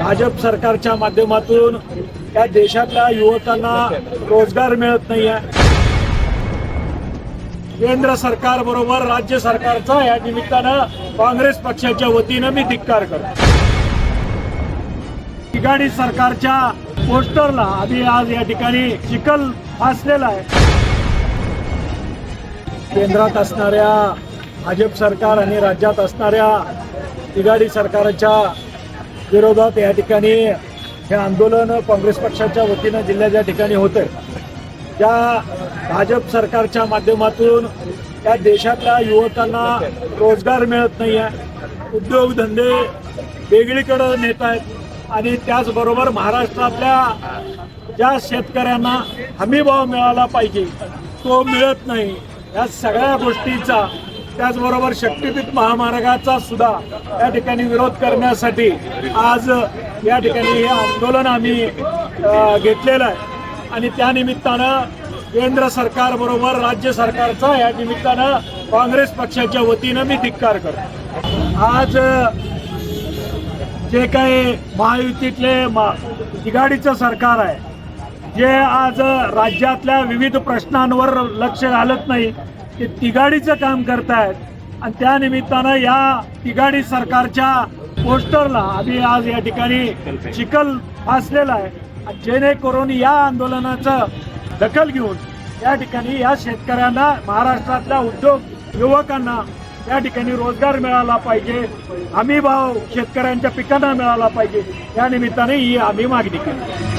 भाजप सरकारच्या माध्यमातून या देशातल्या युवकांना रोजगार मिळत नाहीये. केंद्र सरकार बरोबर राज्य सरकारचा या निमित्तानं काँग्रेस पक्षाच्या वतीनं मी धिक्कार करतो. ठिकाणी सरकारच्या पोस्टरला आधी आज या ठिकाणी चिखल फासलेला आहे. केंद्रात असणाऱ्या भाजप सरकार आणि राज्यात असणाऱ्या तिघाडी सरकारच्या विरोधात या ठिकाणी हे आंदोलन काँग्रेस पक्षाच्या वतीनं जिल्ह्याच्या ठिकाणी होतंय. त्या भाजप सरकारच्या माध्यमातून त्या देशातल्या युवकांना रोजगार मिळत नाही आहे उद्योगधंदे वेगळीकडं नेत आहेत. आणि त्याचबरोबर महाराष्ट्रातल्या ज्या शेतकऱ्यांना हमीभाव मिळाला पाहिजे तो मिळत नाही. या सगळ्या गोष्टीचा त्याचबरोबर शक्तीपीठ महामार्गाचा सुद्धा या ठिकाणी विरोध करण्यासाठी आज या ठिकाणी हे आंदोलन आम्ही घेतलेलं आहे. आणि त्यानिमित्तानं केंद्र सरकार बरोबर राज्य सरकारचा या निमित्तानं काँग्रेस पक्षाच्या वतीनं मी धिक्कार करतो. आज जे काही महायुतीतले मा तिघाडीचं सरकार आहे जे आज राज्यातल्या विविध प्रश्नांवर लक्ष घालत नाही ते तिघाडीचं काम करतायत. आणि त्या निमित्तानं या तिघाडी सरकारच्या पोस्टरला आम्ही आज या ठिकाणी चिखल फासलेला आहे. आणि जेणेकरून या आंदोलनाचं दखल घेऊन या ठिकाणी या शेतकऱ्यांना महाराष्ट्रातल्या उद्योग युवकांना या ठिकाणी रोजगार मिळाला पाहिजे. हमी भाव शेतकऱ्यांच्या पिकांना मिळाला पाहिजे. या निमित्ताने ही आम्ही मागणी केली.